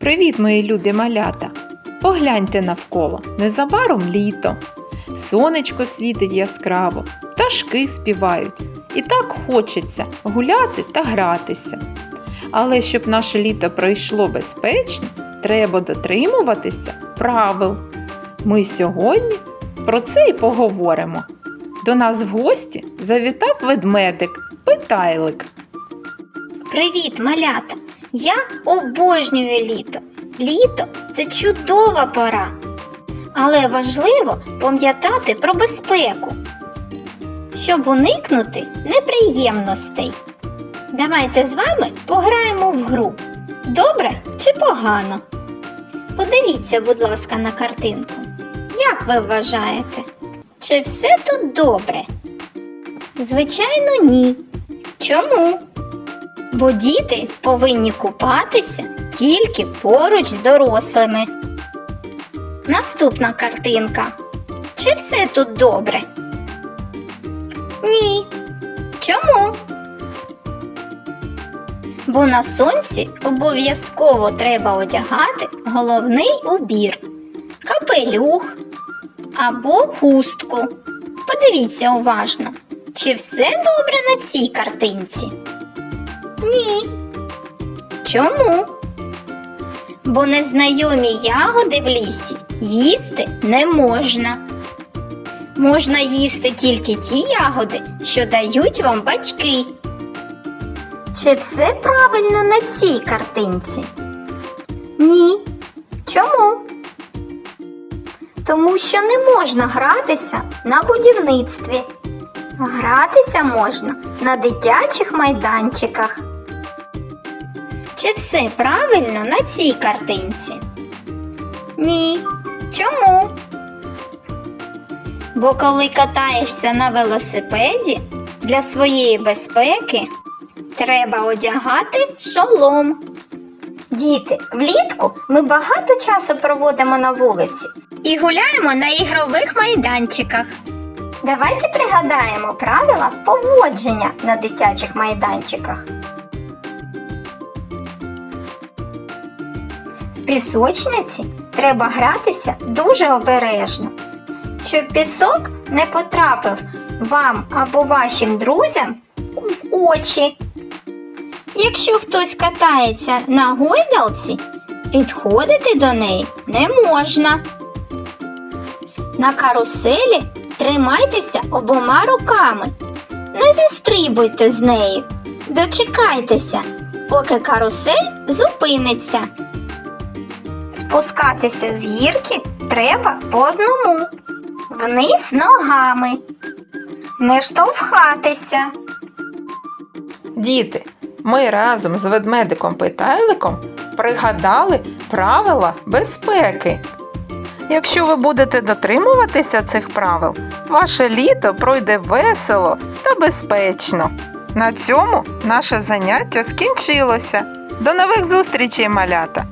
Привіт, мої любі малята! Погляньте навколо, незабаром літо. Сонечко світить яскраво, пташки співають. І так хочеться гуляти та гратися. Але щоб наше літо пройшло безпечно, треба дотримуватися правил. Ми сьогодні про це і поговоримо. До нас в гості завітав ведмедик Питайлик. Привіт, малята! Я обожнюю літо. Літо це чудова пора. Але важливо пам'ятати про безпеку, щоб уникнути неприємностей. Давайте з вами пограємо в гру. Добре чи погано? Подивіться, будь ласка, на картинку. Як ви вважаєте? Чи все тут добре? Звичайно, ні. Чому? Бо діти повинні купатися тільки поруч з дорослими. Наступна картинка. Чи все тут добре? Ні. Чому? Бо на сонці обов'язково треба одягати головний убір, капелюх або хустку. Подивіться уважно, чи все добре на цій картинці? Ні. Чому? Бо незнайомі ягоди в лісі їсти не можна. Можна їсти тільки ті ягоди, що дають вам батьки. Чи все правильно на цій картинці? Ні. Чому? Тому що не можна гратися на будівництві. Гратися можна на дитячих майданчиках. Чи все правильно на цій картинці? Ні. Чому? Бо коли катаєшся на велосипеді, для своєї безпеки треба одягати шолом. Діти, влітку ми багато часу проводимо на вулиці і гуляємо на ігрових майданчиках. Давайте пригадаємо правила поводження на дитячих майданчиках. Пісочниці треба гратися дуже обережно, щоб пісок не потрапив вам або вашим друзям в очі. Якщо хтось катається на гойдалці, підходити до неї не можна. На каруселі тримайтеся обома руками. Не зістрибуйте з нею. Дочекайтеся, поки карусель зупиниться. Спускатися з гірки треба по одному. Вниз ногами. Не штовхатися. Діти, ми разом з ведмедиком Питайликом пригадали правила безпеки. Якщо ви будете дотримуватися цих правил, ваше літо пройде весело та безпечно. На цьому наше заняття скінчилося. До нових зустрічей, малята!